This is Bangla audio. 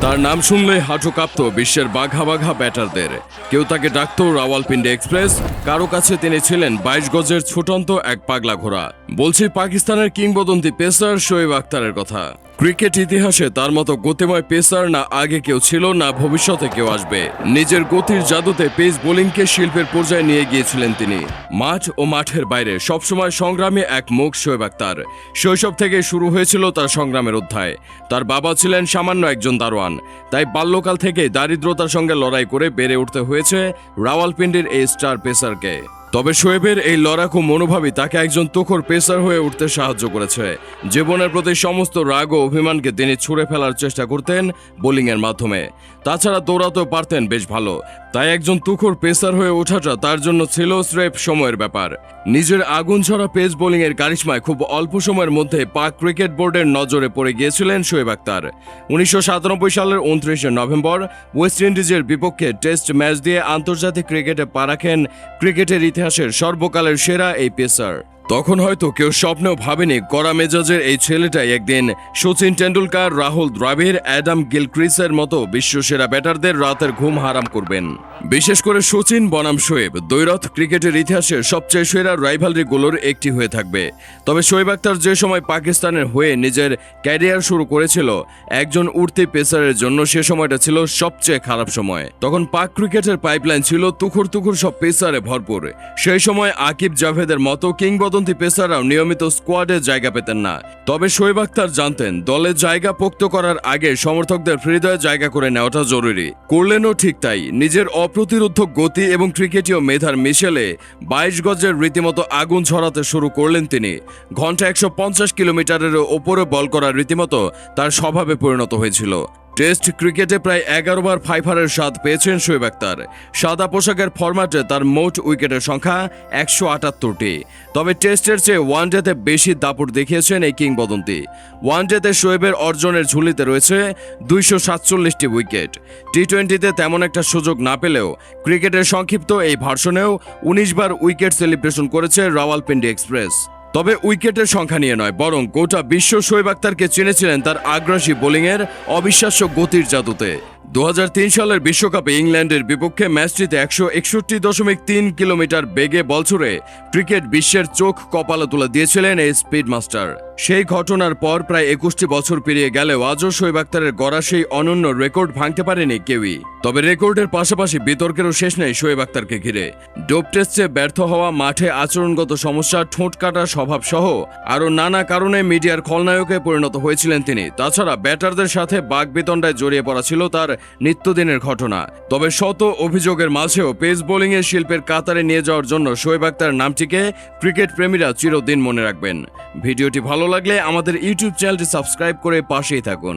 তার নাম শুনলে হাঁটু কাঁপত বিশ্বের বাঘা বাঘা ব্যাটারদের। কেউ তাকে ডাকত রাওয়ালপিন্ডি এক্সপ্রেস, কারও কাছে তিনি ছিলেন বাইশ গজের ছুটন্ত এক পাগলা ঘোড়া বলছি পাকিস্তানের কিংবদন্তি পেসার শোয়েব আক্তারের কথা। ক্রিকেট ইতিহাসে তার মতো গতিময় পেসার না আগে কেউ ছিল না ভবিষ্যতে কেউ আসবে। নিজের গতির জাদুতে পেস বোলিংকে শিল্পের পর্যায়ে নিয়ে গিয়েছিলেন তিনি। মাঠ ও মাঠের বাইরে সবসময় সংগ্রামে এক মুখ শোয়েব আক্তার। শৈশব থেকে শুরু হয়েছিল তার সংগ্রামের অধ্যায়। তার বাবা ছিলেন সামান্য একজন দারোয়ান। তাই বাল্যকাল থেকে দারিদ্রতার সঙ্গে লড়াই করে বেড়ে উঠতে হয়েছে রাওয়ালপিন্ডির এই স্টার পেসারকে। তবে শোয়েবের এই লড়াকু মনোভাবই তাকে একজন তুখর পেসার হয়ে উঠতে সাহায্য করেছে। জীবনের প্রতি সমস্ত রাগ ও অভিমানকে তিনি ছুঁড়ে ফেলার চেষ্টা করতেন বোলিংয়ের মাধ্যমে। তাছাড়া দৌড়াতেও পারতেন বেশ ভালো। তাই একজন তুখর পেসার হয়ে ওঠাটা তার জন্য ছিল স্রেফ সময়ের ব্যাপার। নিজের আগুন ছড়া পেস বোলিংয়ের কারিশমায় খুব অল্প সময়ের মধ্যে পাক ক্রিকেট বোর্ডের নজরে পড়ে গিয়েছিলেন শোয়েব আক্তার। উনিশশো সাতানব্বই সালের উনত্রিশে নভেম্বর ওয়েস্ট ইন্ডিজের বিপক্ষে টেস্ট ম্যাচ দিয়ে আন্তর্জাতিক ক্রিকেটে পা রাখেন ক্রিকেটের ইতিহাসের সর্বকালের সেরা এই পেসার। তখন হয়তো কেউ স্বপ্নেও ভাবেনি কড়া মেজাজের এই ছেলেটাই একদিন সচিন টেন্ডুলকার রাহুল দ্রাবিড়, অ্যাডাম গিলক্রিসের মতো বিশ্বসেরা ব্যাটারদের রাতের ঘুম হারাম করবেন। বিশেষ করে সচিন, বনাম শোয়েব দৈরথ ক্রিকেটের ইতিহাসের সবচেয়ে সেরা রাইভালরিগুলোর একটি হয়ে থাকবে। তবে শোয়েব আক্তার যে সময় পাকিস্তানের হয়ে নিজের ক্যারিয়ার শুরু করেছিল, একজন উঠতি পেসারের জন্য সে সময়টা ছিল সবচেয়ে খারাপ সময়। তখন পাক ক্রিকেটের পাইপলাইন ছিল তুখুর তুখুর সব পেসারে ভরপুর। সেই সময় আকিব জাভেদের মতো কিংবদন্তি পেসাররাও নিয়মিত স্কোয়াডে জায়গা পেতেন না। তবে শোয়েব আক্তার জানতেন, দলে জায়গা পোক্ত করার আগে সমর্থকদের হৃদয়ে জায়গা করে নেওয়াটা জরুরি। করলেনও ঠিক তাই, নিজের অপ্রতিরোধ গতি এবং ক্রিকেটীয় মেধার মিশেলে বাইশ গজের রীতিমতো আগুন ছড়াতে শুরু করলেন তিনি। ঘণ্টা একশো পঞ্চাশ কিলোমিটারের ওপরে বল করার রীতিমতো তার স্বভাবে পরিণত হয়েছিল। টেস্ট ক্রিকেটে প্রায় এগারো বার ফাইভারের স্বাদ পেয়েছেন শোয়েব আক্তার সাদা পোশাকের ফরম্যাটে তার মোট উইকেটের সংখ্যা একশো আটাত্তরটি। তবে টেস্টের চেয়ে ওয়ানডেতে বেশি দাপট দেখিয়েছেন এই কিংবদন্তি। ওয়ানডেতে শোয়েবের অর্জনের ঝুলিতে রয়েছে দুইশো সাতচল্লিশটি উইকেট। টি টোয়েন্টিতে তেমন একটা সুযোগ না পেলেও ক্রিকেটের সংক্ষিপ্ত এই ভার্সনেও উনিশ বার উইকেট সেলিব্রেশন করেছে রাওয়ালপিন্ডি এক্সপ্রেস। তবে উইকেটের সংখ্যা নিয়ে নয়, বরং গোটা বিশ্ব শোয়েব আক্তারকে চিনেছিলেন তার আগ্রাসী বোলিংয়ের অবিশ্বাস্য গতির জাদুতে। দু হাজার তিন সালের বিশ্বকাপে ইংল্যান্ডের বিপক্ষে ম্যাচটিতে একশো একষট্টি দশমিক তিন কিলোমিটার বেগে বল ছুড়ে ক্রিকেট বিশ্বের চোখ কপালে তুলে দিয়েছিলেন এই স্পিড মাস্টার সেই ঘটনার পর প্রায় একুশটি বছর পেরিয়ে গেলেও আজও শোয়েব আক্তারের গড়া সেই অনন্য রেকর্ড ভাঙতে পারেনি কেউই। তবে রেকর্ডের পাশাপাশি বিতর্কেরও শেষ নেই শোয়েব আক্তারকে ঘিরে। ডোপ টেস্টে ব্যর্থ হওয়া, মাঠে আচরণগত সমস্যা, ঠোঁট কাটা স্বভাব সহ আরও নানা কারণে মিডিয়ার খলনায়কে পরিণত হয়েছিলেন তিনি। তাছাড়া ব্যাটারদের সাথে বাগবিতণ্ডায় জড়িয়ে পড়া ছিল তার নিত্যদিনের ঘটনা। তবে শত অভিযোগের মাঝেও পেস বোলিংয়ের শিল্পের কাতারে নিয়ে যাওয়ার জন্য শোয়েব আক্তার নামটিকে ক্রিকেট প্রেমীরা চিরদিন মনে রাখবেন। ভিডিওটি ভালো লাগলে আমাদের ইউটিউব চ্যানেলটি সাবস্ক্রাইব করে পাশেই থাকুন।